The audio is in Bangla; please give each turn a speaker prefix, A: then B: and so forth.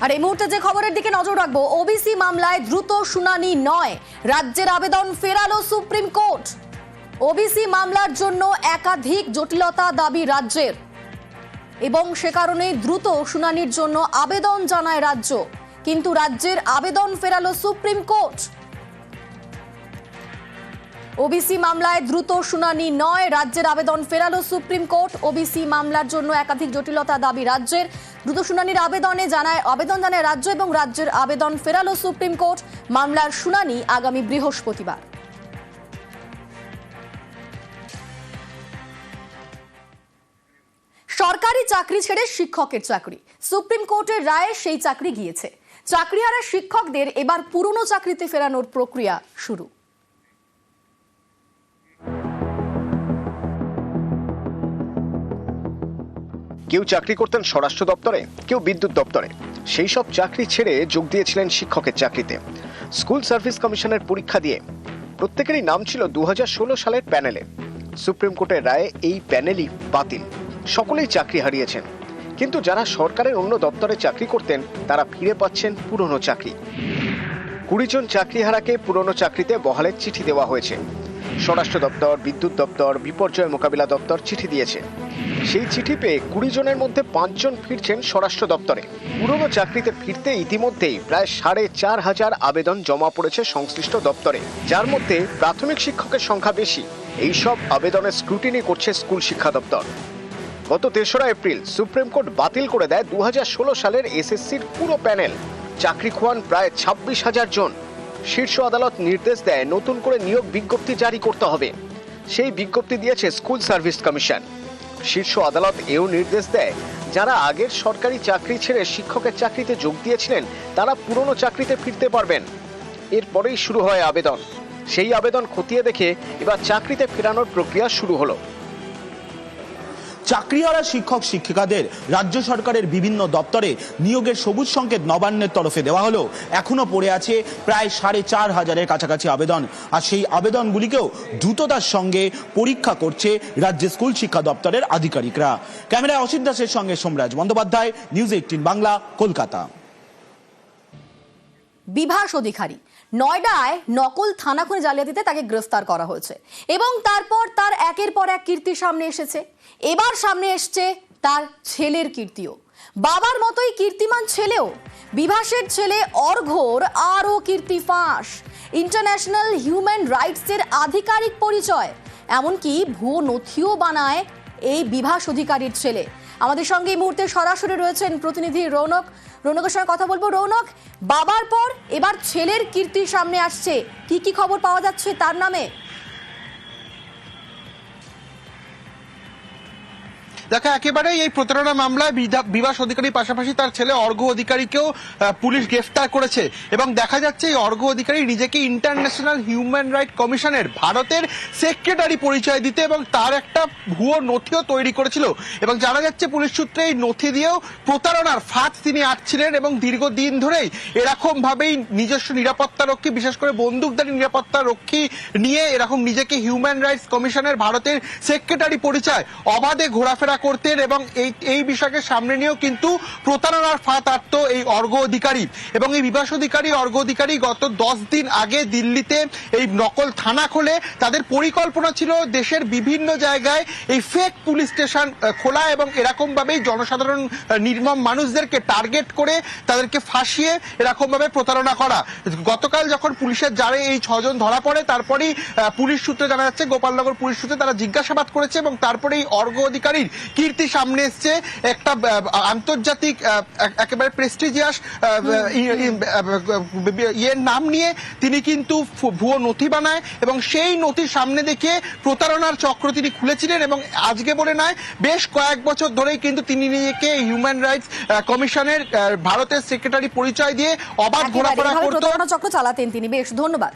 A: আর এই মুহূর্তে যে খবরের দিকে নজর রাখব ওবিসি মামলায় দ্রুত শুনানি নয়। রাজ্যের আবেদন ফেরালো সুপ্রিম কোর্ট। ওবিসি মামলার জন্য একাধিক জটিলতা দাবি রাজ্যের। এবং সে কারণে দ্রুত শুনানির জন্য আবেদন জানায় রাজ্য। কিন্তু রাজ্যের আবেদন ফেরালো সুপ্রিম কোর্ট। ওবিসি মামলায় দ্রুত শুনানি নয়, রাজ্যের আবেদন ফেরালো সুপ্রিম কোর্ট। ওবিসি মামলার জন্য একাধিক জটিলতা দাবি রাজ্যের। দ্রুত শুনানির আবেদনে জানায় আবেদন জানায় রাজ্য এবং রাজ্যের আবেদন ফেরালো সুপ্রিম কোর্ট। মামলার শুনানি আগামী বৃহস্পতিবার। সরকারি চাকরি ছেড়ে শিক্ষকের চাকরি। সুপ্রিম কোর্টের রায়ে সেই চাকরি গিয়েছে। চাকরিহারা শিক্ষকদের এবার পুরনো চাকরিতে ফেরানোর প্রক্রিয়া শুরু।
B: কেউ চাকরি করতেন স্বরাষ্ট্র দপ্তরে, কেউ বিদ্যুৎ দপ্তরে। সেই সব চাকরি ছেড়ে যোগ দিয়েছিলেন শিক্ষকের চাকরিতে। স্কুল সার্ভিস কমিশনের পরীক্ষা দিয়ে। প্রত্যেকেরই নাম ছিল দু হাজার ষোলো সালের প্যানেলে। সুপ্রিম কোর্টের রায়ে এই প্যানেলই বাতিল। সকলেই চাকরি হারিয়েছেন। কিন্তু যারা সরকারের অন্য দপ্তরে চাকরি করতেন, তারা ফিরে পাচ্ছেন পুরনো চাকরি। কুড়ি জন চাকরিহারাকে পুরনো চাকরিতে বহালের চিঠি দেওয়া হয়েছে। স্বরাষ্ট্র দপ্তর, বিদ্যুৎ দপ্তর বিপর্যয় মোকাবিলা দপ্তর চিঠি দিয়েছে। সেই চিঠি পেয়ে কুড়ি জনের মধ্যে পাঁচজন ফিরছেন স্বরাষ্ট্র দপ্তরে। পুরনো চাকরিতে ফিরতে ইতিমধ্যেই প্রায় সাড়ে চার হাজার আবেদন জমা পড়েছে সংশ্লিষ্ট দপ্তরে, যার মধ্যে প্রাথমিক শিক্ষকের সংখ্যা বেশি। এইসব আবেদনের স্ক্রুটিনি করছে স্কুল শিক্ষা দপ্তর। গত তেসরা এপ্রিল সুপ্রিম কোর্ট বাতিল করে দেয় দু হাজার ষোলো সালের এসএসসির পুরো প্যানেল। চাকরি খোয়ান প্রায় ছাব্বিশ হাজার জন। শীর্ষ আদালত নির্দেশ দেয় নতুন করে নিয়োগ বিজ্ঞপ্তি জারি করতে হবে। সেই বিজ্ঞপ্তি দিয়েছে স্কুল সার্ভিস কমিশন। শীর্ষ আদালত এও নির্দেশ দেয়, যারা আগের সরকারি চাকরি ছেড়ে শিক্ষকের চাকরিতে যোগ দিয়েছিলেন, তারা পুরনো চাকরিতে ফিরতে পারবেন। এরপরেই শুরু হয় আবেদন। সেই আবেদন খতিয়ে দেখে এবার চাকরিতে ফেরানোর প্রক্রিয়া শুরু হলো।
C: চাকরিহারা শিক্ষক শিক্ষিকাদের রাজ্য সরকারের বিভিন্ন দপ্তরে নিয়োগের সবুজ সংকেত নবান্নের তরফে দেওয়া হলো। এখনও পড়ে আছে প্রায় সাড়ে চার হাজারের কাছাকাছি আবেদন। আর সেই আবেদনগুলিকেও দ্রুততার সঙ্গে পরীক্ষা করছে রাজ্যের স্কুল শিক্ষা দপ্তরের আধিকারিকরা। ক্যামেরায় অসিত দাসের সঙ্গে সোমরাজ বন্দ্যোপাধ্যায়, নিউজ এইটিন বাংলা, কলকাতা।
A: বিভাস অধিকারী। নয়ডায় নকল থানা খুনে জালিয়াতিতে তাকে গ্রেফতার করা হয়েছে এবং তারপর তার একের পর এক কীর্তি সামনে এসেছে। এবার সামনে এসছে তার ছেলের কীর্তিও। বাবার মতোই কীর্তিমান ছেলেও বিভাসের ছেলে অর্ঘর আরও কীর্তি ফাঁস। ইন্টারন্যাশনাল হিউম্যান রাইটসের আধিকারিক পরিচয়, এমনকি ভুয়ো নথিও বানায় এই বিভাস অধিকারীর ছেলে। আমাদের সঙ্গে এই মুহূর্তে সরাসরি রয়েছেন প্রতিনিধি রৌনক। রৌনকের সঙ্গে কথা বলব। রৌনক, বাবার পর এবার ছেলের কীর্তি সামনে আসছে। কি কি খবর পাওয়া যাচ্ছে তার নামে?
D: দেখো একেবারে এই প্রতারণা মামলায় বিভাস অধিকারীর পাশাপাশি তার ছেলে অর্ঘ অধিকারীকেও পুলিশ গ্রেফতার করেছে। এবং দেখা যাচ্ছে, এই অর্ঘ অধিকারী নিজেকে ইন্টারন্যাশনাল হিউম্যান রাইট কমিশনের ভারতের সেক্রেটারি পরিচয় দিতে এবং তার একটা ভুয়ো নথিও তৈরি করেছিল। এবং জানা যাচ্ছে, পুলিশ সূত্রে এই নথি দিয়েও প্রতারণার ফাঁদ তিনি আটছিলেন এবং দীর্ঘদিন ধরেই এরকম ভাবেই নিজস্ব নিরাপত্তা রক্ষী, বিশেষ করে বন্দুকধারী নিরাপত্তা রক্ষী নিয়ে এরকম নিজেকে হিউম্যান রাইটস কমিশনের ভারতের সেক্রেটারি পরিচয় অবাধে ঘোরাফেরা করতেন এবং এই এই বিষয়কে সামনে নিয়েও কিন্তু প্রতারণার ফাঁদ আটত এই অর্ঘ অধিকারী। এবং এই বিভাস অধিকারী, অর্ঘ অধিকারী গত দশ দিন আগে দিল্লিতে এই নকল থানা খোলে। তাদের পরিকল্পনা ছিল দেশের বিভিন্ন জায়গায় এই ফেক পুলিশ স্টেশন খোলা এবং এরকম ভাবেই জনসাধারণ নির্মম মানুষদেরকে টার্গেট করে তাদেরকে ফাঁসিয়ে এরকম ভাবে প্রতারণা করা। গতকাল যখন পুলিশের জারে এই ছজন ধরা পড়ে, তারপরেই পুলিশ সূত্রে জানা যাচ্ছে গোপালনগর পুলিশ সূত্রে তারা জিজ্ঞাসাবাদ করেছে এবং তারপরে এই অর্ঘ অধিকারীর কীর্তি সামনে এসছে একটা আন্তর্জাতিক একেবারে প্রেস্টিজিয়াস ইয়ের নাম নিয়ে তিনি কিন্তু ভুয়ো নথি বানায় এবং সেই নথির সামনে দেখে প্রতারণার চক্র তিনি খুলেছিলেন এবং আজকে বলে নয় বেশ কয়েক বছর ধরেই কিন্তু তিনি নিজেকে হিউম্যান রাইটস কমিশনের ভারতের সেক্রেটারি পরিচয় দিয়ে অবাধ ঘোরাফেরা
A: এভাবে
D: করতো।
A: চক্র চালাতেন তিনি। বেশ ধন্যবাদ।